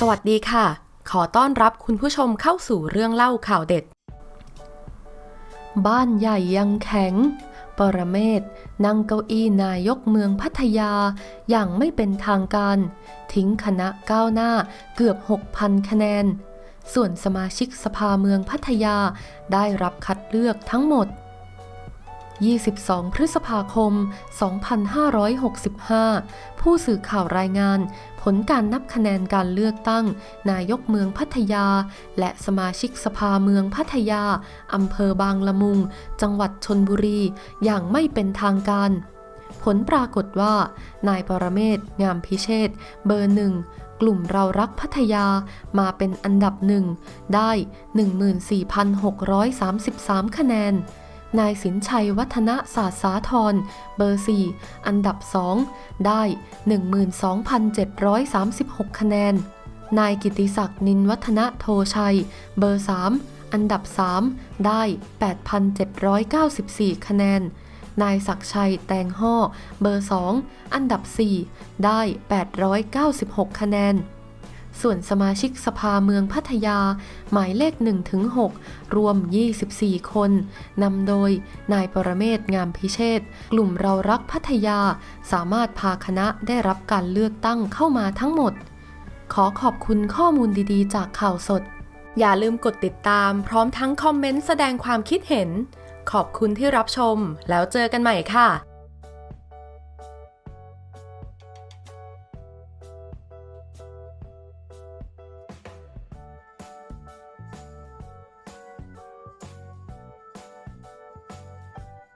สวัสดีค่ะ ขอต้อนรับคุณผู้ชมเข้าสู่เรื่องเล่าข่าวเด็ด บ้านใหญ่ยังแข็ง ปรเมศนั่งเก้าอี้นายกเมืองพัทยา อย่างไม่เป็นทางการ ทิ้งคณะก้าวหน้าเกือบ 6,000 คะแนน ส่วนสมาชิกสภาเมืองพัทยาได้รับคัดเลือกทั้งหมด 22 พฤษภาคม 2565 ผู้สื่อข่าวรายงาน ผลการนับคะแนนการเลือกตั้ง นายกเมืองพัทยา และสมาชิกสภาเมืองพัทยา อำเภอบางละมุง จังหวัดชนบุรี อย่างไม่เป็นทางการ ผลปรากฏว่า นายปรเมศ งามพิเชษ เบอร์หนึ่งกลุ่มเรารักพัทยามาเป็นอันดับหนึ่งได้ 14,633 คะแนน นายสินชัยวัฒนศาสตาธร เบอร์ 4 อันดับ 2 ได้ 12,736 คะแนน นายกิติศักดิ์นินวัฒนโทชัย เบอร์ 3 อันดับ 3 ได้ 8,794 คะแนนนายศักชัยแตงห่อเบอร์ 2 อันดับ 4 ได้ 896 คะแนน ส่วนสมาชิกสภาเมืองพัทยา หมายเลข1-6รวม 24 คน นำโดย นายปรเมศงามพิเชษกลุ่มเรารักพัทยา สามารถพาคณะได้รับการเลือกตั้งเข้ามาทั้งหมด ขอขอบคุณข้อมูลดีๆ จากข่าวสด อย่าลืมกดติดตาม พร้อมทั้งคอมเมนต์แสดงความคิดเห็น ขอบคุณที่รับชม แล้วเจอกันใหม่ค่ะ